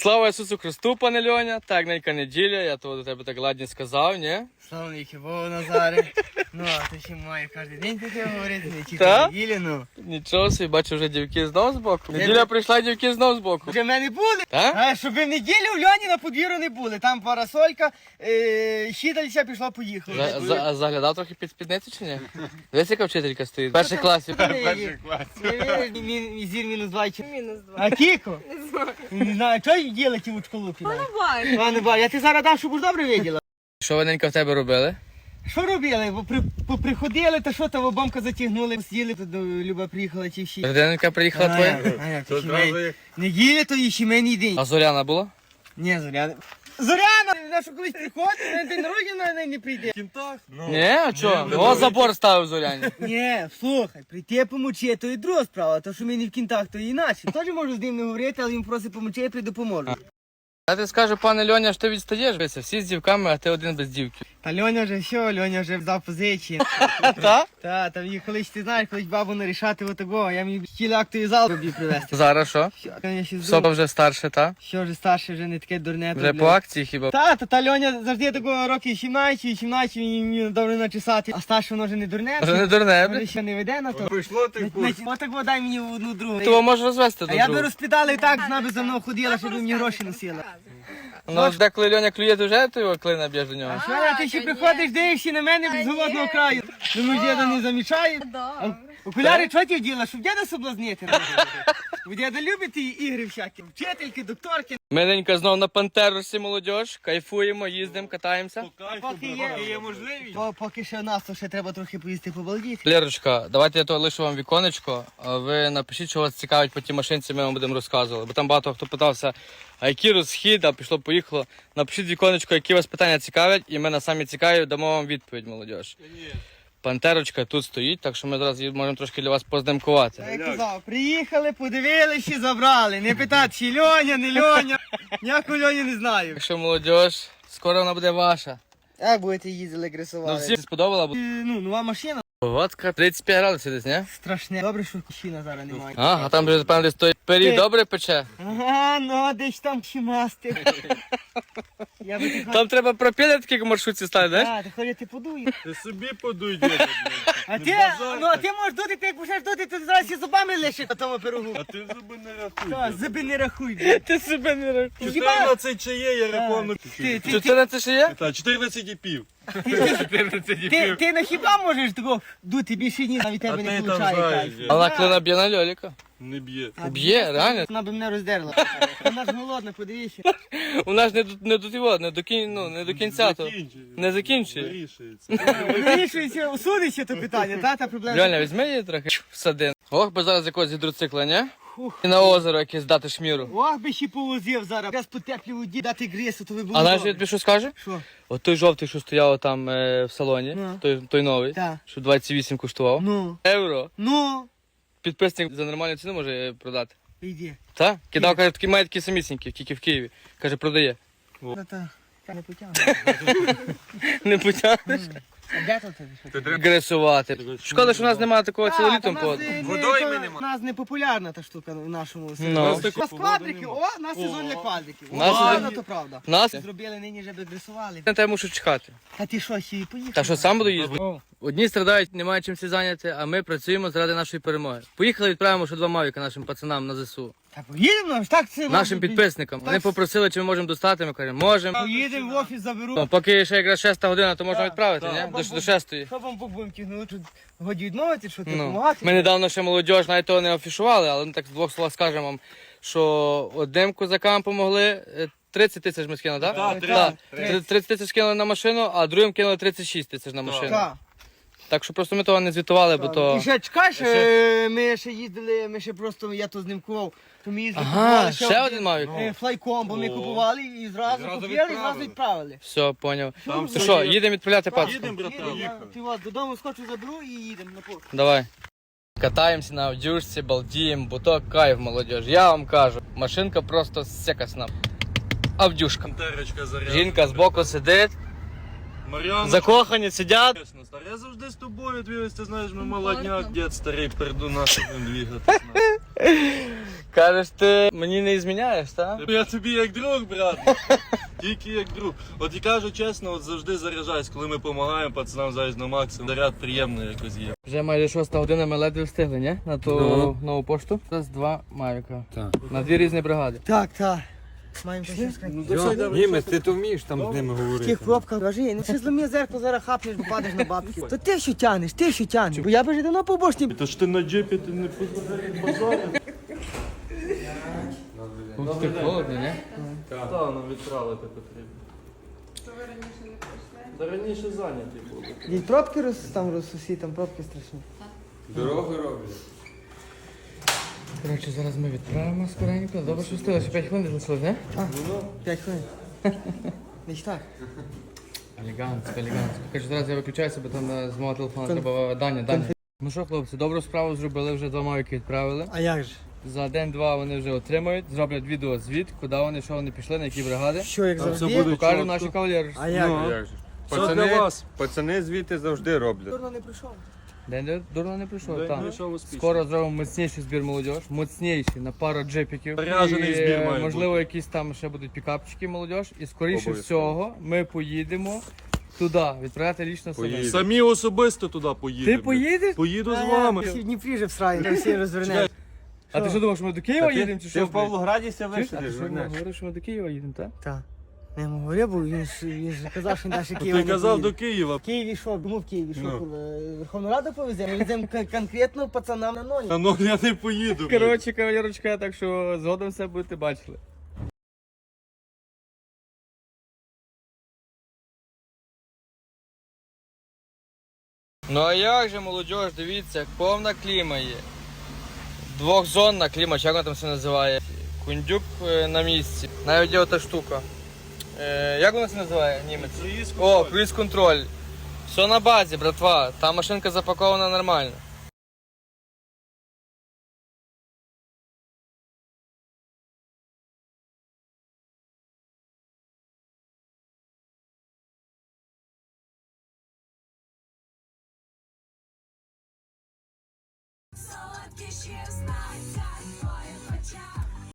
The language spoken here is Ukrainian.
Слава Ісусу Христу, пане Льоня. Так, ненька неділя, я того до тебе так ладні сказав, ні? Слава Славники, Богу Назаре. Ну, а ти ще має кожен день таке говорити, не тільки Та? неділі, ну. Нічого собі, бачу, вже дівки знов з боку. Неділя прийшла, дівки знов з боку. Вже в мене були. Та? А щоб ви в неділю в Льоні на подвір'ю не були. Там парасолька, е, щідалися, пішла, поїхала. За, за, а заглядав трохи під спідницю чи ні? Дивись, яка вчителька стоїть. В першій класі. Перший клас. Зір мінус два. чи- Мінус два. А Кіко? Не. Не знаю, що їй ділити у школу кидати? Буває. Пане ба, я ти зараз дам, щоб уж добре виділа. Що ви ненька в тебе робили? Що робили? Бо при, поприходили, та що там обомка затягнули, сиділи, то до Люба приїхала чи всі. Родиненька приїхала твоя? А як, то сімей- Неділя то і сімейний день. А Зоряна була? Ні, Зоряна. Зоряна! На що колись приходить, на день народження на неї не прийде. В кінтах! Ні, а чого? О, забор ставив Зоряні. Ні, слухай, прийти помочи, то і друга справа, то що ми не в кінтах, то і інакше. Теж можу з ним не говорити, але він просить помочи, я прийду поможу. Я ти скажу, пане Льоня, що ти відстаєш? Дивися, Всі з дівками, а ти один без дівки. Та Льоня вже все, Льоня вже взяв позичі. Так? Та, там їх колись ти знаєш, колись бабу нарішати отого, я мені хотіли актовий зал тобі привезти. Зараз що? Що, Соба вже старше, та? що вже старше, вже не таке дурне. Вже по акції хіба? Та, та, та Льоня завжди такого років 17, 17, він мені добре начесати, а старше воно вже не дурне. Вже не дурне, бля. ще не веде на то. Прийшло ти на- Отак во, дай мені одну другу. Того може розвести А до я би розпідала і так, вона би за мною ходила, щоб мені гроші носила. Ну, деколи Льоня клює, то вже ти його клина б'єш до нього. Що а ти ще приходиш, дивишся на мене з голодного краю. Думаю, діда не замічає. А. Окуляри чого ти вділа, щоб діда соблазнити? Бо діда любить ті ігри всякі. Вчительки, докторки. Миленька знов на пантерусі молодіж, кайфуємо, їздимо, катаємося. Поки є, є можливість. то поки ще в нас, то ще треба трохи поїсти побалдіти. Лерочка, давайте я то лишу вам віконечко, а ви напишіть, що вас цікавить по тій машинці, ми вам будемо розказувати. Бо там багато хто питався, а який розхід, а пішло, поїхало. Напишіть віконечко, які вас питання цікавлять, і ми на самі цікаві дамо вам відповідь, молодіж. Пантерочка тут стоїть, так що ми зараз її можемо трошки для вас поздимкувати. Я казав, приїхали, подивилися і забрали. Не питати, чи Льоня, не Льоня. Ніякого Льоні не знаю. Так що, молодіж, скоро вона буде ваша. Як будете їздили, Ну, гресували? всім сподобала. Е, Ну, нова машина. Водка 35 градусів десь, не? Страшне. Добре, що кущина зараз немає. А, а там вже певно десь той пиріг добре пече. Ага, ну десь там чимасти. Я би ти Там треба пропіля такі маршрутці ставити, да? А, ти ходити подуй. Ти собі подуй, діда, А ти, ну а ти можеш дути, ти як будеш дути, ти зараз і зубами лишиш на тому пирогу. А ти зуби не рахуй. Та, зуби не рахуй. блядь. Ти себе не рахуєш. Ти хіба- 14 чи є, я. Ти, ти, ти, це на ще є? Та, 14 і пів. Ти, ти на хіба можеш такого дути більше ні, навіть тебе А не я. А вона клина б'є на льоліка. Не б'є. А Б'є, реально. Вона би мене роздерла. Вона ж голодна, подивися. У нас не до не до того, не до кін, ну, не до кінця то. Закінчує. Не закінчує. Вирішується. Вирішується, усунеться то питання, та, та проблема. Реально, візьми її трохи в садин. Ох, би зараз якогось гідроцикла, ні? Фух. І на озеро якесь дати шміру. Ох, би ще повозив зараз. Якраз по теплій воді дати гресу, то ви було А знаєш, я тобі що скаже? Що? От той жовтий, що стояв там е, в салоні, Ну. той, той новий, Так. що 28 коштував. Ну, Євро. ну, Підписник за нормальну ціну може е, продати. йди. Так? Кидав, каже, такі має такі самісінькі, тільки в Києві. Каже, продає. Та, та, та не потягне. Не потягнеш? А де тобі? Гресувати. Шкода, що у нас немає такого цілого літом по поду. Водойми нема. У нас не популярна та штука в нашому селі. Ну. У нас квадрики, о, у нас сезон для квадриків. У нас О, сезон- ну, то правда. Нас? Зробили нині, щоб гресували. На тебе мушу чекати. Та ти що, ще поїхав? Та що сам буду їздити? Одні страдають, немає чим всі зайняти, а ми працюємо заради нашої перемоги. Поїхали, відправимо ще два мавіка нашим пацанам на ЗСУ. Та поїдемо, ж так це... Нашим підписникам. Вони попросили, чи ми можемо достати. Ми кажемо, можемо. Поїдемо в офіс, заберу. Ну, поки ще якраз шеста година, то можна відправити, Да. ні? До, до шестої. Що вам Бог будемо тягнути? Тут годі відмовити, що ти Ну, допомагати? ми недавно ще молодіж навіть того не афішували, але ми так з двох слова скажемо вам, що одним козакам помогли. е, 30 тисяч ми скинули, так? Так, Так. 30. 30 тисяч кинули на машину, а другим кинули 36 тисяч на машину. Так. Так що просто ми того не звітували, бо то. І ще чекаєш, е, ми ще їздили, ми ще просто, я то знімкував, то ми їздили, Ага, купували ще один Мавік. е, флайком, бо ми О. купували і зразу Зразу купили, і зразу відправили. відправили. Все, поняв. Там То все що, є. їдемо відправляти пацку? Їдемо, братан, я- їхали. Ти вас додому скочу заберу і їдемо на пошту. Давай. Катаємося на авдюшці, балдіємо, бо то кайф, молодіж. Я вам кажу, машинка просто секасна. Авдюшка. Жінка збоку сидить, Мар'яна. закохані сидять. Чесно, стар, я завжди з тобою двигаюсь, ти знаєш, ми молодняк, дід старий, перду нас будемо. Кажеш, ти мені не зміняєш, так? Я тобі як друг, брат. Тільки як друг. От і кажу чесно, от завжди заряджаюсь, коли ми допомагаємо пацанам зараз на максимум. Заряд приємний якось є. Вже майже шоста година ми ледве встигли, ні? На ту Ну. нову пошту. Зараз два Мавіка. Так. На дві різні бригади. Так, так. Маємо щось сказати. Німець, ти то вмієш там з ними В говорити. тих пробках кажи, ну ще зломі зеркало, зараз хапнеш, бо падеш на бабки. То ти що тянеш, ти що тянеш? Бо я би вже давно побочні. Та ж ти на джипі, ти не позбавляєш базару. Тут холодно, ні? Так, нам відправити потрібно. Та раніше зайнятий були. Від пробки роз, там розсусі, там пробки страшні. Дороги роблять. Коротше, зараз ми відправимо скоренько. Добре, що встигли, ще 5 хвилин залишилось, не? А, п'ять хвилин. Десь так. Елегантсько, елегантсько. Коротше, зараз я виключаюся, бо там е, з мого телефону треба Даня, Даня. Ну що, хлопці, добру справу зробили, вже два мавіки відправили. А як же? За день-два вони вже отримають, зроблять відео звіт, куди вони, що вони пішли, на які бригади. Що, як Там все завжди? буде. Чітко. наші кавалери. А як? Ну. Як же? Все для Пацани, вас. пацани звідти завжди роблять. Дурно не прийшов. День де дурно не прийшов, День так. прийшов успішно. Скоро зробимо моцніший збір молодіж, моцніший на пару джипіків. Заряджений І, збір е, має Можливо, якісь там ще будуть пікапчики молодіж. І скоріше Обов'язково. всього ми поїдемо туди, відправляти лічно самі. Поїдемо. Самі особисто туди поїдемо. Ти поїдеш? Поїду з вами. Всі в Дніпрі вже всрають, там всі розвернемо. А ти що думав, що ми до Києва ти- їдемо чи Ти що? в Павлограді ся Чуєш? А ти що говориш, що ми до Києва їдемо, так? Так. Не говорив, бо він ж, він ж казав, що наші Ти Києва не казав поїде. до Києва. В Києві що? Думав в Києві що? Ну. курва, Верховну Раду повеземо? Ми веземо кон- конкретно пацанам на ноні. Та ну я не поїду. Коротше, кавалерочка, так що згодом все будете бачили. Ну а як же молодь, дивіться, повна кліма є. Двохзонна кліма, чи як вона там це називає? Кундюк е, на місці. Навіть є ота штука. Е, як вона це називає німець? О, круїз контроль. Все на базі, братва. Та машинка запакована нормально. Солодкі ще знать, твоє хоча